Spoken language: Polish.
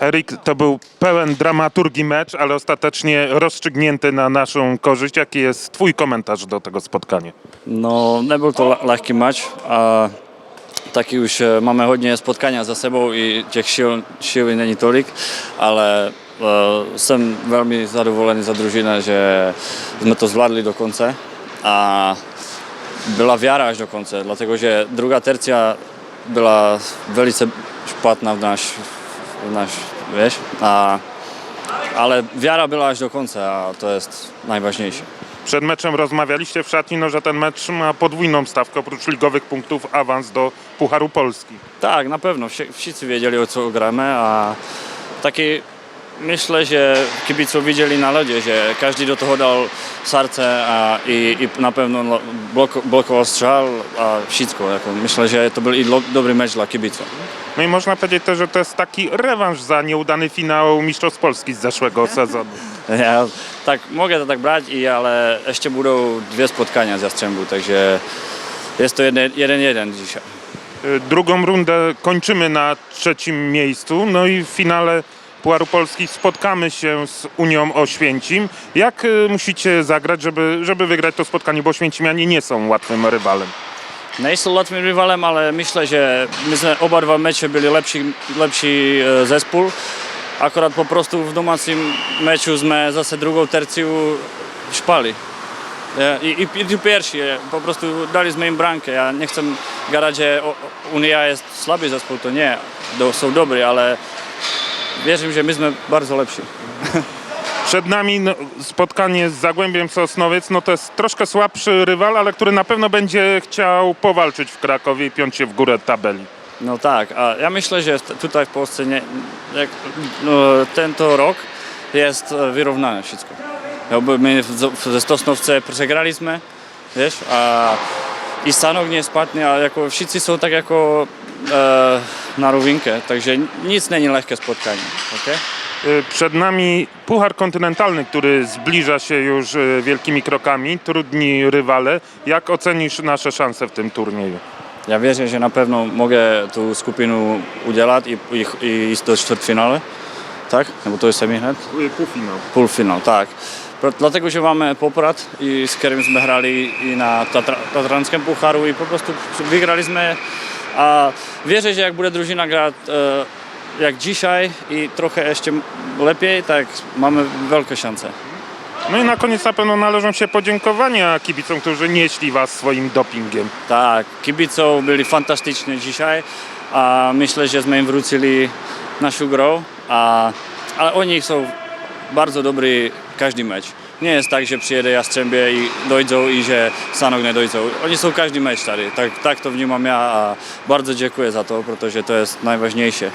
Erik, to był pełen dramaturgii mecz, ale ostatecznie rozstrzygnięty na naszą korzyść. Jaki jest twój komentarz do tego spotkania? No, nie był to le- lekki mecz. A taki już e, mamy hodně spotkania za sebou i těch sił, sił není tolik, ale e, jsem velmi zadovolený za družinu, že jsme to zvládli do konce a byla wiara až do konce, dlatego že druga tercia byla velice špatná v náš, náš wiesz, a, ale wiara byla až do konce a to jest najważniejsze. Przed meczem rozmawialiście w szatni, no, że ten mecz ma podwójną stawkę, oprócz ligowych punktów awans do Pucharu Polski. Tak, na pewno. Wsi- Wszyscy wiedzieli o co gramy, a taki myślę, że kibiców widzieli na lodzie, że każdy do tego dał serce a, i, i na pewno lo- blok, blokował strzał, a wszystko. Jako, myślę, że to był i lo- dobry mecz dla kibiców. No i można powiedzieć też, że to jest taki rewanż za nieudany finał Mistrzostw Polski z zeszłego sezonu. Ja tak mogę to tak brać, i, ale jeszcze będą dwie spotkania z Jastrzębu, także jest to jeden, jeden, jeden dzisiaj. Y, Drugą rundę kończymy na trzecim miejscu, no i w finale Pucharu Polski spotkamy się z Unią Oświęcim. Jak y, musicie zagrać, żeby, żeby wygrać to spotkanie, bo Oświęcimianie nie są łatwym rywalem. Nejsou łatwym rywalem, ale myślę, że my oba dva mecze byli lepší, lepší e, zespół. Akorát po prostu w domácím meczu sme zase druhou terciu špali. E, I, i, i e, po prostu dali sme im brankę. Ja nie chcę gadać, że Unia jest słaby zespół, to nie. Są dobry, ale wierzę, że my sme bardzo lepsi. Przed nami no, spotkanie z Zagłębiem Sosnowiec, no to jest troszkę słabszy rywal, ale który na pewno będzie chciał powalczyć w Krakowie i piąć się w górę tabeli. No tak, a ja myślę, że tutaj w Polsce nie, jak, no, tento rok jest e, wyrównane wszystko. Jakby my ze Stosnowce przegraliśmy, wiesz, a i Stanok nie spadnie, a jako wszyscy są tak jako na rówinkę, także nic nie jest lekkie spotkanie, okej? Y, Przed nami Puchar Kontynentalny, który zbliża się już y, wielkimi krokami, trudni rywale. Jak ocenisz nasze szanse w tym turnieju? Ja wierzę, że na pewno mogę tu skupinu udzielać i, i, i iść do ćwierćfinale, tak? Bo to jest semifinał? Półfinał. Półfinał, tak. Dlatego, że mamy poprat i z którym hrali i na Tatra, Tatranskim Pucharu i po prostu wygraliśmy. A wierzę, że jak bude drużyna grać e, jak dzisiaj i trochę jeszcze lepiej, tak mamy wielkie szanse. No i na koniec na pewno należą się podziękowania kibicom, którzy nieśli was swoim dopingiem. Tak, kibiców byli fantastyczni dzisiaj, a myślę, że im wrócili naszą grą, a, ale oni są bardzo dobry każdy mecz. Nie jest tak, że przyjedzie Jastrzębie i dojdą i że Sanok nie dojdą. Oni są każdy mecz. Tak, tak to w nim mam ja, a bardzo dziękuję za to, protože to jest najważniejsze.